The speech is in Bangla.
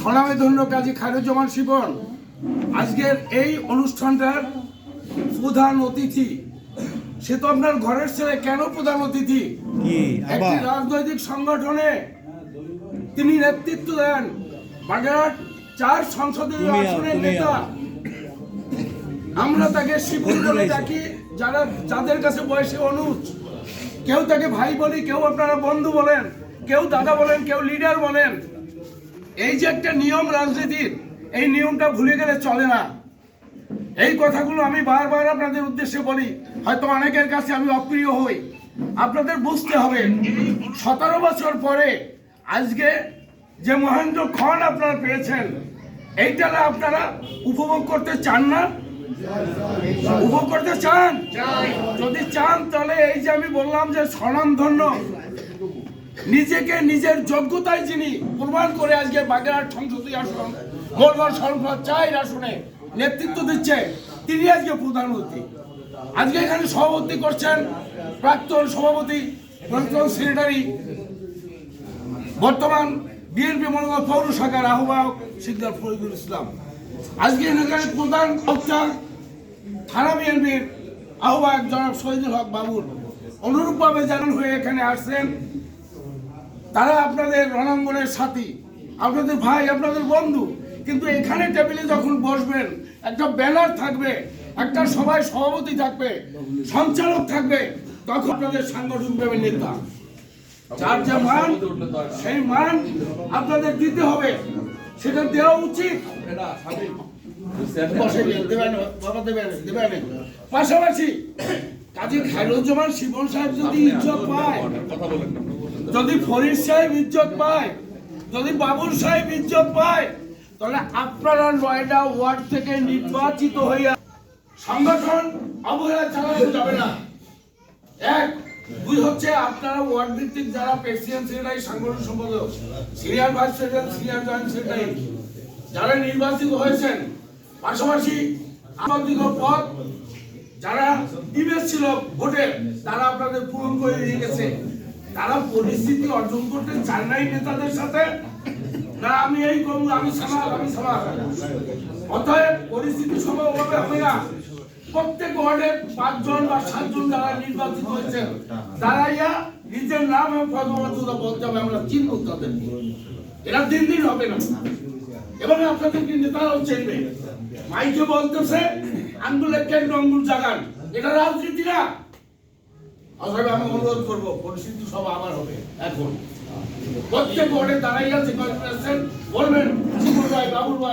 সনামে ধন্য কাজী খায়রুজ্জামান শিবন। আজকের এই অনুষ্ঠানটার প্রধান অতিথি সে তো আপনার ঘরের ছেলে কেন প্রধান অতিথি? একটি রাজনৈতিক সংগঠনে তিনি নেতৃত্ব দেন বাগেরহাট চার সংসদীয় আসনের নেতা। আমরা তাকে শিবুল বলে। ডাকি যারা যাদের কাছে বয়সে অনুজ। কেউ তাকে ভাই বলি কেউ আপনারা বন্ধু বলেন কেউ দাদা বলেন কেউ লিডার বলেন। এই যে একটা নিয়ম রাজনীতির, এই নিয়মটা ভুলে গেলে চলে না। এই কথাগুলো আমি বারবার আপনাদের উদ্দেশ্যে বলি, হয়তো অনেকের কাছে আমি অপ্রিয় হই। আপনাদের বুঝতে হবে, সতেরো বছর পরে আজকে যে মহেন্দ্র খন আপনারা পেয়েছেন, এইটা আপনারা উপভোগ করতে চান না? উপভোগ করতে চান? যদি চান, তাহলে এই যে আমি বললাম যে স্বনামধন্য নিজেকে নিজের যোগ্যতায় যিনি প্রমাণ করে আজকে বাগেরহাট সংসদীয় আসন মোরগড় সংসদ চাই আসনে নেতৃত্ব দিচ্ছে, তিনি আজকে প্রধান অতিথি। আজকে এখানে সভাপতি করছেন প্রাক্তন সভাপতি প্রাক্তন সেক্রেটারি, বর্তমান বিএনপি মনোনয়ন পৌর শাখার আহ্বায়ক সিদ্ধার ফরিদুল ইসলাম। আজকে এখানে প্রধান বক্তা থানা বিএনপির আহ্বায়ক জনাব শহীদুল হক বাবুর অনুরূপভাবে জানান হয়ে এখানে আসছেন তারা আপনাদের রণাঙ্গনের সাথী, আপনাদের ভাই, আপনাদের বন্ধু। কিন্তু এখানে টেবিলে যখন বসবেন, একটা ব্যানার থাকবে, একটা সবাই সভাপতি থাকবে, সঞ্চালক থাকবে, তখন আপনাদের সাংগঠনিক নেতা যার যা মান, সেই মান আপনাদের দিতে হবে। সেটা দেওয়া উচিত। পাশাপাশি কাজী খায়রুজ্জামান শিবন সাহেব যদি ইজ্জত পায় যদি ফরিদ সাহেব ইজ্জত পায়, যদি বাবুল সাহেব ইজ্জত পায়, তাহলে আপনারা নয়ডা ওয়ার্ড থেকে নির্বাচিত হইয়া সংগঠন অবহেলা চালানো যাবে না। এক, দুই হচ্ছে আপনারা ওয়ার্ড ভিত্তিক যারা প্রেসিডেন্ট সেক্রেটারি, সাংগঠনিক সম্পাদক, senior vice president, senior joint secretary, যারা নির্বাচিত হয়েছেন, পাশাপাশি আমাদের পদ যারা ইমেজ ছিল ভোটে, তারা আপনাদের পূরণ করে দিয়ে গেছে। তারা পরিস্থিতি অর্জন করতে চায় নাই নেতাদের সাথে। না, আমি এই করব আমি সামাল আমি সামাল। অতএব পরিস্থিতি সমাভাবে হবে না। প্রত্যেক ওয়ার্ডে পাঁচজন বা সাতজন যারা নির্বাচিত হয়েছেন দাঁড়াইয়া নিজের নাম এবং পদমর্যাদা বলতে হবে, আমরা চিনব তাদের এরা দিন দিন হবে না। এবং আপনাদেরকে নেতারাও চেনবে। মাইকে বলতেছে আঙ্গুলের কেন্দ্র আঙ্গুল জাগান। এটা রাজনীতি না। অতএব আমি অনুরোধ করব, পরিস্থিতি সব আবার হবে, এখন। প্রত্যেক ওয়ার্ডে দাঁড়াইয়া আছে আছেন, বলবেন বাবুর ভাই